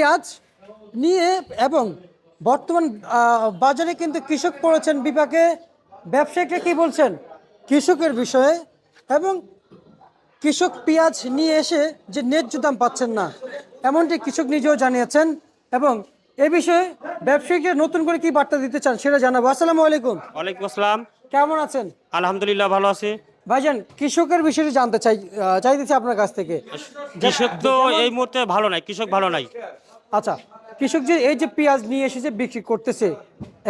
পেঁয়াজ নিয়ে এবং বর্তমান বাজারে কিন্তু কৃষক পড়েছেন বিপাকে। ব্যবসায়িকরা কি বলছেন? কৃষকের বিষয়ে এবং কৃষক পেঁয়াজ নিয়ে এসে যে ন্যায্য দাম পাচ্ছেন না এমনটি কৃষক নিজেও জানিয়েছেন এবং এ বিষয়ে ব্যবসায়ীকে নতুন করে কি বার্তা দিতে চান সেটা জানাব। আসসালামু আলাইকুম। ওয়ালাইকুম আসসালাম। কেমন আছেন? আলহামদুলিল্লাহ ভালো আছি। ভাইজান কৃষকের বিষয়ে জানতে চাই চাইতেছি আপনার কাছ থেকে। কৃষক তো এই মুহূর্তে ভালো নাই কৃষক ভালো নাই। আচ্ছা কৃষক যে এই যে পেঁয়াজ নিয়ে এসেছে বিক্রি করতেছে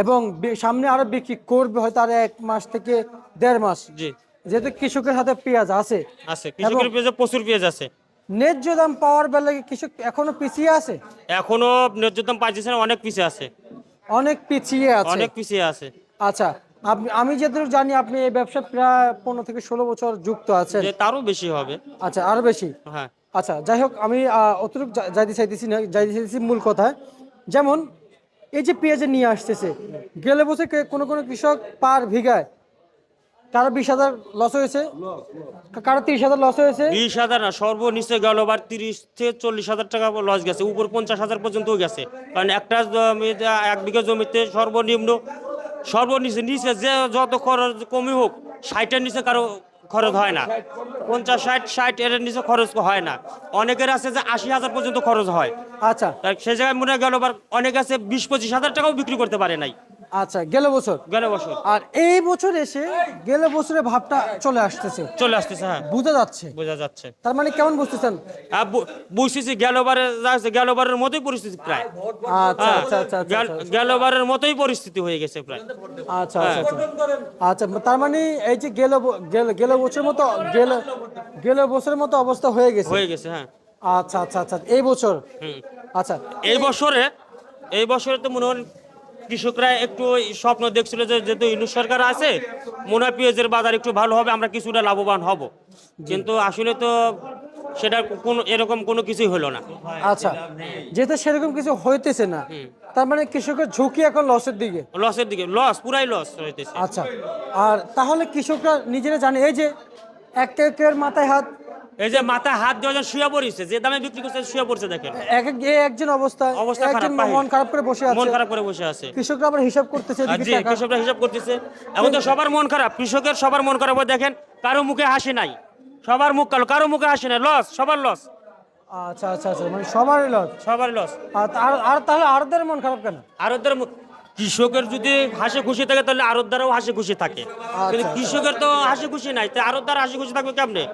এবং সামনে আরও বিক্রি করবে হয়তো আর এক মাস থেকে দেড় মাস। জি। যেহেতু কৃষকের হাতে পেঁয়াজ আছে। আছে কৃষকের পেঁয়াজে প্রচুর পেঁয়াজ আছে। ন্যায্য দাম পাওয়ার বেলায় কৃষক এখনও পিছিয়ে আছে? এখনও ন্যায্য দাম পাইতেছে না অনেক পিছিয়ে আছে। অনেক পিছিয়ে আছে। অনেক পিছিয়ে আছে। আচ্ছা আপনি আমি যেহেতু জানি আপনি এই ব্যবসা প্রায় পনেরো থেকে ষোলো বছর যুক্ত আছেন। তারও বেশি হবে। আচ্ছা আরও বেশি? হ্যাঁ। আচ্ছা যাই হোক আমি অতটুকু যাইতে চাইতেছি না, যাইতে চাইতেছি মূল কথা যেমন, এই যে পেঁয়াজে নিয়ে আসতেছে, গেলে বসে কোনো কোনো কৃষক পার ভিগায় কারও বিশ হাজার লস হয়েছে কারও তিরিশ হাজার লস হয়েছে। বিশ হাজার না, সর্বনিচে গেল আবার তিরিশ থেকে চল্লিশ হাজার টাকা লস গেছে, উপর পঞ্চাশ হাজার পর্যন্ত গেছে। কারণ একটা এক বিঘা জমিতে সর্বনিম্ন, সর্বনিচে, নিচে যে যত খরচ কমই হোক, ষাটের নিচে কারও খরচ হয় না। পঞ্চাশ ষাট ষাট এর নিচে খরচ হয় না। অনেকের আছে যে আশি হাজার পর্যন্ত খরচ হয়। আচ্ছা। সেই সে জায়গায় মনে গেল অনেক আছে বিশ পঁচিশ হাজার টাকাও বিক্রি করতে পারে নাই। আচ্ছা গেলে বছর? গেল বছর। আর এই বছর এসে গেলে বছরের ভাবটা চলে আসতেছে। চলে আসতেছে হ্যাঁ। বোঝা যাচ্ছে। বোঝা যাচ্ছে। তার মানে কেমন বুঝতেছেন? বুঝতেছি গেলবারে যাচ্ছে গেলবারের মতোই পরিস্থিতি প্রায়। আচ্ছা হ্যাঁ, আচ্ছা আচ্ছা আচ্ছা গেলবারের মতোই পরিস্থিতি হয়ে গেছে প্রায়। আচ্ছা আচ্ছা আচ্ছা। আচ্ছা তার মানে এই যে গেল গেল বছরের মতো গেল গেল বছরের মতো অবস্থা হয়ে গেছে। হয়ে গেছে হ্যাঁ। আচ্ছা আচ্ছা আচ্ছা। এই বছর। আচ্ছা। এই বছরে এই বছরে তো মনে হয় কৃষকরা একটু স্বপ্ন দেখছিল যে যেহেতু ইউনুস সরকার আছে মনে হয় পেঁয়াজের বাজার একটু ভালো হবে আমরা কিছুটা লাভবান হব। কিন্তু আসলে তো সেটা কোনো এরকম কোনো কিছুই হলো না। আচ্ছা যেহেতু সেরকম কিছু হইতেছে না তার মানে কৃষকের ঝুঁকি এখন লসের দিকে? লসের দিকে লস পুরাই লস হইতেছে। আচ্ছা আর তাহলে কৃষকরা নিজেরা জানে এই যে এক একের মাথায় হাত এই যে মাথায় হাত দিয়ে শুয়ে পড়েছে যে দামে বিক্রি করছে শুয়ে পড়ছে দেখেন। এক এক একজন অবস্থা অবস্থা একজন মন খারাপ করে বসে মন খারাপ করে বসে আছে। কৃষকরা আবার হিসাব করতেছে জি কৃষকরা হিসাব করতেছে। এখন তো সবার মন খারাপ কৃষকের সবার মন খারাপ। দেখেন কারও মুখে হাসি নাই। সবার মুখ কালো কারও মুখে হাসি নাই। লস সবার লস। আচ্ছা আচ্ছা আচ্ছা মানে সবারই লস। সবার লস। আর আর- তাহলে আরদের মন খারাপ কেন? আরোদ্দার কৃষকের যদি হাসি খুশি থাকে তাহলে আরতদারও হাসি খুশি থাকে। কিন্তু আচ্ছা। কৃষকের তো হাসি খুশি নাই তাই আরতদার হাসি খুশি থাকবে কেমনে?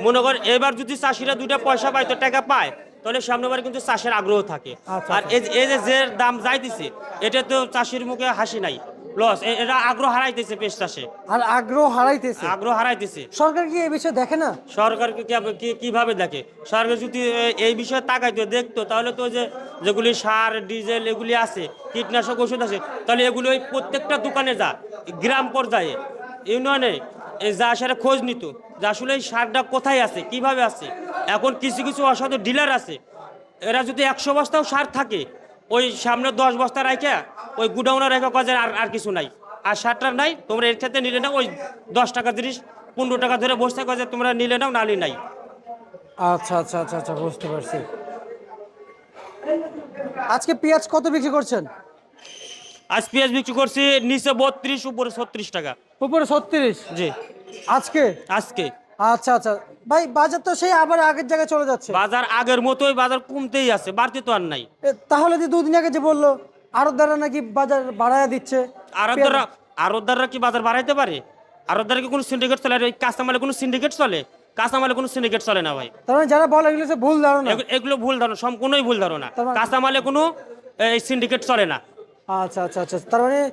মনে কর এবার যদি চাষিরা দুইটা পয়সা পায় তো টাকা পায় তাহলে সামনেবার কিন্তু চাষের আগ্রহ থাকে। আচ্ছা, আর এই যে- এই যে যে দাম যাইতেছে এটা তো চাষির মুখে হাসি নাই। লস এরা আগ্রহ হারাইতেছে পেশ চাষে আর আগ্রহ হারাইতেছে? আগ্রহ হারাইতেছে। সরকার কি এই বিষয়ে দেখে না? সরকারকে কি- কীভাবে দেখে? সরকার যদি এই বিষয়ে তাকাইতো দেখতো তাহলে তো যে যেগুলি সার ডিজেল এগুলি আছে কীটনাশক ওষুধ আছে তাহলে এগুলি ওই প্রত্যেকটা দোকানে যা গ্রাম পর্যায়ে ইউনিয়নে যা সারে খোঁজ নিত যে আসলে এই সারটা কোথায় আছে কীভাবে আছে? এখন কিছু কিছু অসাধু ডিলার আছে এরা যদি একশো বস্তাও সার থাকে ওই সামনে দশ বস্তা রাখে ওই গুডাউনে রেখে কাজে আর আর কিছু নাই। আর সারটা নাই তোমরা এর ক্ষেত্রে নিলে নাও ওই দশ টাকা তিরিশ পনেরো টাকা ধরে বসে থাকে যে তোমরা নিলে নাও নালি নাই। আচ্ছা আচ্ছা আচ্ছা আচ্ছা বুঝতে পারছি। আজকে পেঁয়াজ কত বিক্রি করছেন? আজ পেঁয়াজ বিক্রি করছি নিচে বত্রিশ উপরে ছত্রিশ টাকা। উপরে ছত্রিশ? জি। আজকে? আজকে। আচ্ছা আচ্ছা। ভাই বাজার তো সেই আবার আগের জায়গায় চলে যাচ্ছে। বাজার আগের মতোই বাজার কমতেই আছে বাড়তি তো আর নাই। তাহলে যে দুদিন আগে যে বলল আরও নাকি বাজার বাড়ায় দিচ্ছে আরবদাররা আরবদাররা কি বাজার বাড়াইতে পারে? আরবদারে কি কোনো সিন্ডিকেট চলে? আর ওই কাঁচামালে কোনো সিন্ডিকেট চলে? কাঁচামালে কোনো সিন্ডিকেট চলে না ভাই। তার মানে যারা বলে এগুলো ভুল ধারণা। এগু- এগুলো ভুল ধারণা সম্পূর্ণই ভুল ধারণা। মানে- কাঁচামালে কোনো এই সিন্ডিকেট চলে না। আচ্ছা আচ্ছা আচ্ছা। তার মানে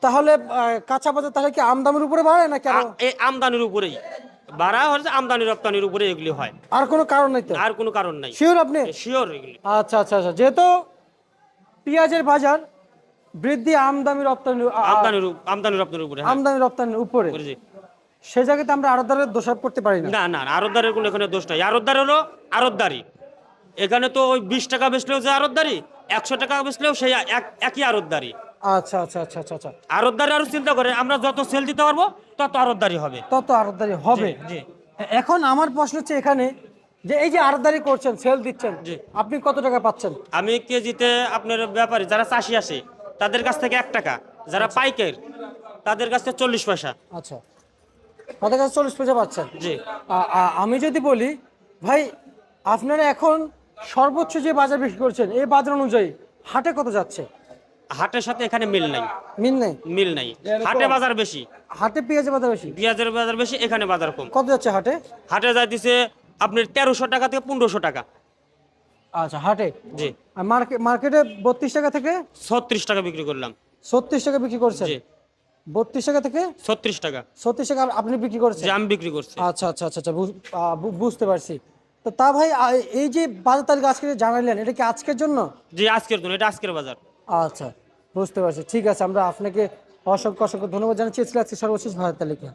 তাহলে কাঁচা বাজার তাহলে কি আমদানির উপরে বাড়ে নাকি এই আমদানির উপরেই। বাড়া হচ্ছে আমদানি রপ্তানির উপরে এগুলি হয়। আর কোনো কারণ নেই তো? আর কোনো কারণ নাই। শিওর আপনি? শিওর এগুলি। আচ্ছা আচ্ছা আচ্ছা। যেহেতু পেঁয়াজের বাজার বৃদ্ধি আমদানি রপ্তানি আমদানির উপ- আমদানি রপ্তানির উপরে হ্যাঁ। আমদানি রপ্তানির উপরে। জি। সে জায়গাতে আমরা আরদারের দোষারোপ করতে পারি না? না না আরতদারের কোনো এখানে দোষ নাই। আরতদার হলো আরতদারি এখানে তো ওই বিশ টাকা বেচলেও যে আরতদারি একশো টাকা বেচলেও সেই এক- একই আরতদারি আচ্ছা আচ্ছা আচ্ছা আচ্ছা আচ্ছা। আরতদারি আরও চিন্তা করে আমরা যত সেল দিতে পারব তত আরতদারি হবে। তত আরদারি হবে। জি এখন আমার প্রশ্ন হচ্ছে এখানে যে এই যে আড়তদারি করছেন সেল দিচ্ছেন জি। আপনি কত টাকা পাচ্ছেন? আমি কেজিতে আপনার ব্যাপারী যারা চাষি আসে তাদের কাছ থেকে এক টাকা যারা পাইকার তাদের কাছ থেকে চল্লিশ পয়সা। আচ্ছা। তাদের কাছে চল্লিশ পয়সা পাচ্ছেন? জি। আ- আ- আমি যদি বলি ভাই আপনারা এখন সর্বোচ্চ যে বাজার বিক্রি করছেন এই বাজার অনুযায়ী হাটে কত যাচ্ছে? হাটের সাথে এখানে মিল নাই। মিল নাই? মিল নাই। হাটে বাজার বেশি। হাটে পেঁয়াজের বাজার বেশি? পেঁয়াজের বাজার বেশি এখানে বাজার কম। কত যাচ্ছে হাটে? হাটে যাই দিছে আপনার তেরোশো টাকা থেকে পনেরোশো টাকা। আচ্ছা হাটে? জি। আর মার্কেট মার্কেটে বত্রিশ টাকা থেকে? ছত্রিশ টাকা বিক্রি করলাম। ছত্রিশ টাকা বিক্রি করছেন? জি। বত্রিশ টাকা থেকে? ছত্রিশ টাকা। ছত্রিশ টাকা আপনি বিক্রি করছেন? আমি বিক্রি করছি। আচ্ছা আচ্ছা আচ্ছা আচ্ছা বুঝতে পারছি। তো তা ভাই এই যে বাজার তারিখ আজকে জানালেন এটা কি আজকের জন্য? জি আজকের দিন এটা আজকের বাজার। আচ্ছা। বুঝতে পারছি। ঠিক আছে আমরা আপনাকে অসংখ্য অসংখ্য ধন্যবাদ জানাচ্ছি। আজকে সর্বশেষ ভারত তালিকা।